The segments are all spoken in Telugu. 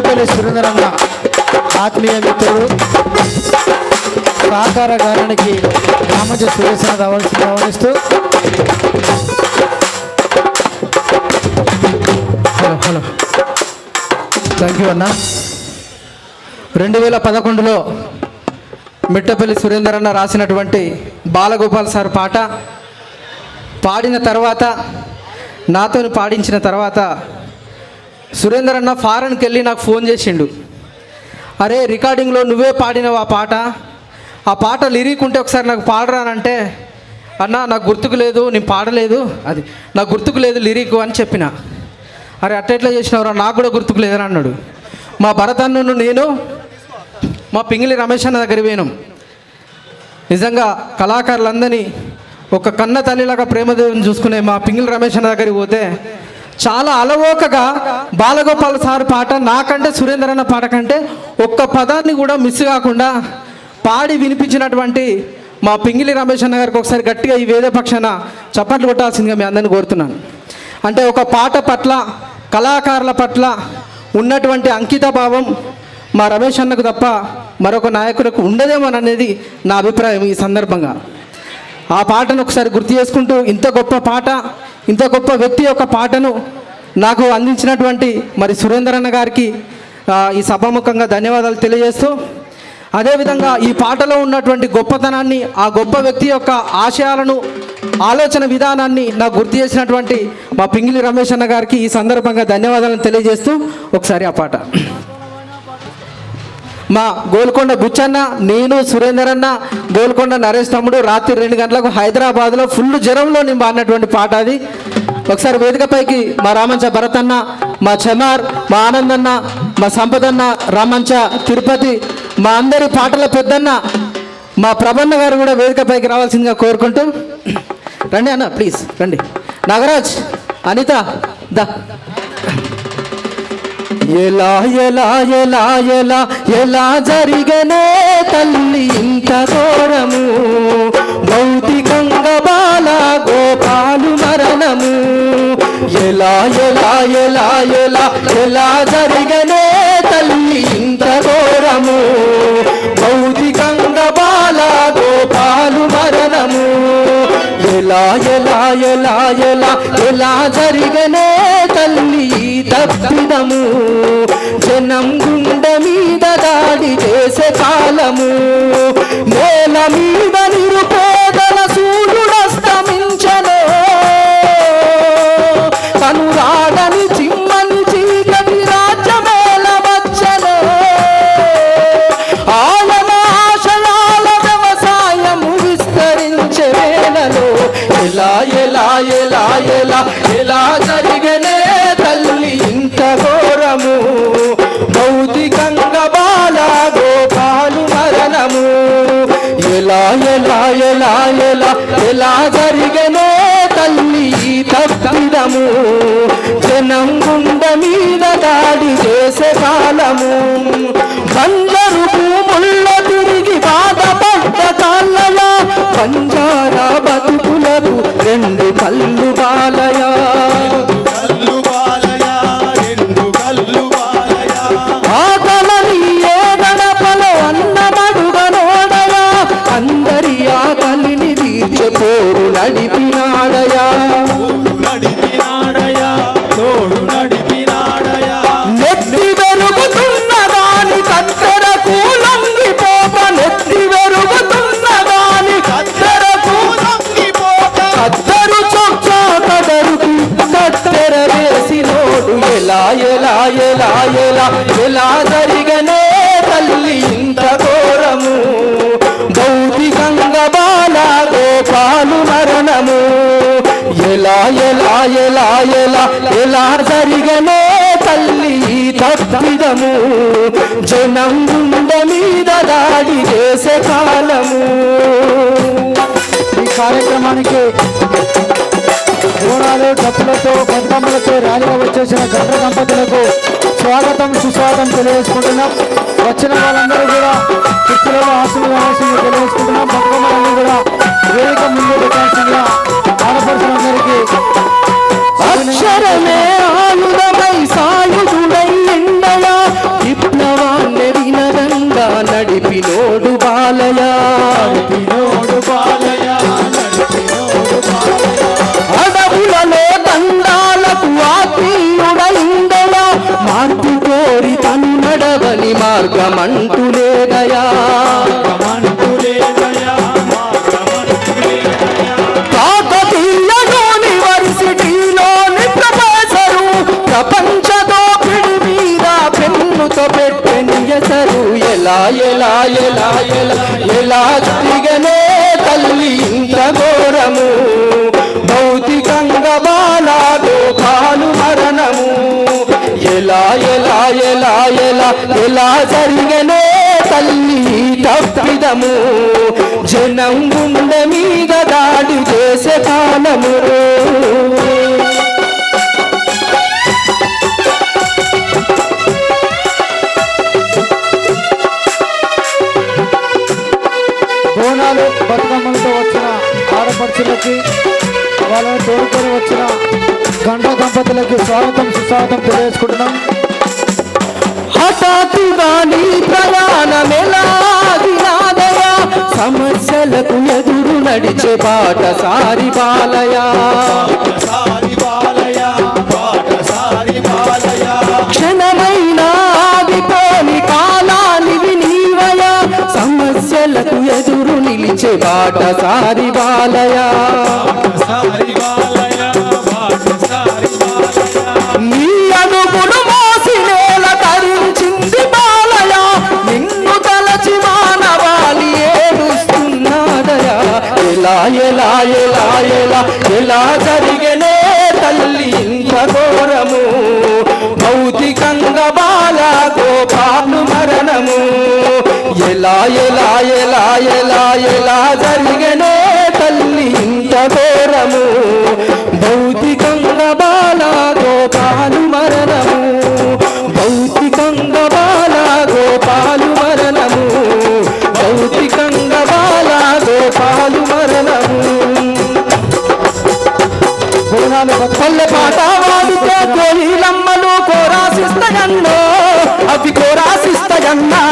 మిట్టపల్లి సురేంద్రన్న ఆత్మీయ మిత్రుడు. సహకార గానానికి రామజ సురేశన రావాల్సి హలో హలో. థ్యాంక్ యూ అన్న. రెండు వేల పదకొండులో మిట్టపల్లి సురేందర్ అన్న రాసినటువంటి బాలగోపాల్ సార్ పాట పాడిన తర్వాత నాతో పాడించిన తర్వాత సురేందర్ అన్న ఫారెన్కి వెళ్ళి నాకు ఫోన్ చేసిండు. అరే రికార్డింగ్లో నువ్వే పాడినవు ఆ పాట? ఆ పాట లిరిక్ ఉంటే ఒకసారి నాకు పాడరానంటే అన్న నాకు గుర్తుకు లేదు నేను పాడలేదు. అది నాకు గుర్తుకు లేదు లిరిక్ అని చెప్పిన. అరే అట్టెట్లా చేసినవరా? నాకు కూడా గుర్తుకు లేదని అన్నాడు. మా భరతన్ను నేను మా పింగిలి రమేష్ అన్న దగ్గర పోయినాం. నిజంగా కళాకారులందరినీ ఒక కన్న తల్లిలాగా ప్రేమదేవిని చూసుకునే మా పింగిలి రమేష్ అన్న దగ్గరికి పోతే చాలా అలవోకగా బాలగోపాల్ సార్ పాట నాకంటే సురేందర్ అన్న పాట కంటే ఒక్క పదాన్ని కూడా మిస్ కాకుండా పాడి వినిపించినటువంటి మా పింగిలి రమేష్ అన్న గారికి ఒకసారి గట్టిగా ఈ వేదపక్షాన చప్పట్లు కొట్టాల్సిందిగా మీ అందరిని కోరుతున్నాను. అంటే ఒక పాట పట్ల కళాకారుల పట్ల ఉన్నటువంటి అంకిత భావం మా రమేష్ అన్నకు తప్ప మరొక నాయకులకు ఉండదేమోననేది నా అభిప్రాయం ఈ సందర్భంగా. ఆ పాటను ఒకసారి గుర్తు చేసుకుంటూ ఇంత గొప్ప పాట ఇంత గొప్ప వ్యక్తి యొక్క పాటను నాకు అందించినటువంటి మరి సురేందర్ అన్న గారికి ఈ సభాముఖంగా ధన్యవాదాలు తెలియజేస్తూ అదేవిధంగా ఈ పాటలో ఉన్నటువంటి గొప్పతనాన్ని ఆ గొప్ప వ్యక్తి యొక్క ఆశయాలను ఆలోచన విధానాన్ని నాకు గుర్తు చేసినటువంటి మా పింగిలి రమేష్ అన్న గారికి ఈ సందర్భంగా ధన్యవాదాలను తెలియజేస్తూ ఒకసారి ఆ పాట. మా గోల్కొండ బుచ్చన్న నేను సురేందర్ అన్న గోల్కొండ నరేష్ తమ్ముడు రాత్రి రెండు గంటలకు హైదరాబాద్లో ఫుల్ జ్వరంలో నేను పాడినటువంటి పాట అది. ఒకసారి వేదికపైకి మా రామంచ భరతన్న మా చమార్ మా ఆనందన్న మా సంపదన్న రామంచ తిరుపతి మా అందరి పాటల పెద్దన్న మా ప్రభన్న గారు కూడా వేదికపైకి రావాల్సిందిగా కోరుకుంటూ. రండి అన్న ప్లీజ్ రండి. నాగరాజ్ అనిత దా. ఎలా ఎలా ఎలా ఎలా ఎలా జరిగనే తల్లి ఇంత ఘోరము? భౌతికంగా బాల గోపాలు మరణము. ఎలా ఎలా ఎలా ఎలా ఎలా జరిగనే తల్లి ఇంత ఘోరము? భౌతికంగా బాల గోపాలు మరణము. ఎలా ఎలా ఎలా ఎలా ఎలా జరిగనే ఈ ఎలా జరిగనో తల్లి తప్పిదము. జనం గుండ మీద దాడి చేసే కాలము. బంజరు భూముల్లో తిరిగి బాధపడ్డ కాళ్ళయా పంజారా నెత్తి దాని కత్తెరకు లొంగిపోక నెత్తి వెలుగుతున్న దాని కత్తెరకు లంగిపోక కత్తెరు చొక్కా కదరుకు కత్తెర వేసినోడు ఎలా ఎలా ఎలా ఎలా ఎలా జరిగనే తల్లి ఇంత ఘోరము? భౌతికంగా బాల గోపాలు మరణము. ఎలా ఎలా ఎలా ఎలా ఎలా జరిగనే తల్లి తప్పిదము జనం గుండె మీద దాడి చేసే కాలము. ఈ కార్యక్రమానికి బోనాలు డప్పులతో బతుకమ్మలతో ర్యాలీగా వచ్చేసిన గంట దంపతులకు స్వాగతం సుస్వాగతం తెలియజేసుకుంటున్నాం. వచ్చిన వాళ్ళందరూ కూడా కుర్చీలలో ఆశీర్వాదాల్సింది తెలియజేసుకుంటున్నాం. బతుకమ్మలన్నీ కూడా వేదిక ముందు పెట్టాల్సిందిగా ఆడపడుతులందరికీ అక్షరమే ఆయుధమై సాయుధుడై నిండయా విప్లవాన్నెరినరంగా నడిపినోడు బాలయా. నడిపినోడు బాలయా. ఎలా ఎలా ఎలా ఎలా ఎలా తిగనే తల్లి ఇంత ఘోరము భౌతికంగా బాలా దోపాలు మరణము. ఎలా ఎలా ఎలా ఎలా ఎలా జరిగనే తల్లి తప్పిదము జనం గుండె మీద దాడి చేసే కాలము. ఆడపడుచులకి వాళ్ళని తోడుకొని వచ్చిన గంట దంపతులకి స్వాగతం సుస్వాగతం తెలియజేసుకుంటున్నాం. హఠాత్తుగా నీ ప్రయాణమెలాగినాదయా సమస్యలకు ఎదురు నడిచే బాట సారి బాలయా సమస్యలకు ఎదురు నిలిచే బాట సారి బాలయా బాలయ, నీ అడుగులు మోసి నేల తరించింది నిన్ను తలచి మానవాళి ఎలా ఎలా ఎలా ఎలా ఎలా జరిగనే తల్లి ఇంత ఘోరము. భౌతికంగా బాల గోపా ఎలా ఎలా ఎలా ఎలా ఎలా జరిగనే తల్లి ఇంత ఘోరము. భౌతికంగా బాల గోపాలు మరణము. భౌతికంగా బాల గోపాలు మరణము. భౌతికంగా బాల గోపాలు మరణము. పల్లె పాట వాడితే కోయిలమ్మలు కోరాసిస్తాయన్నో అవి కోరాసిస్తాయన్నా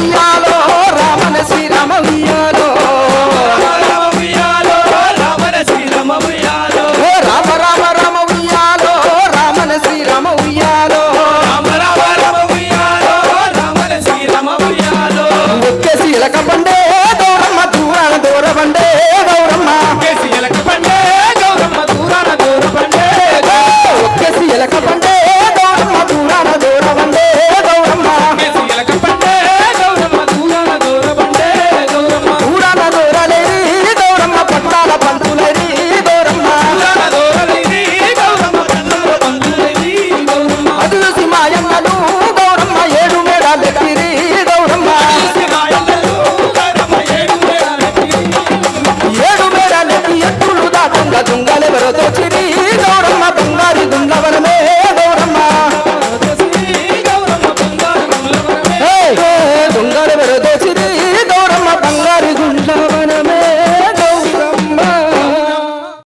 दुनिया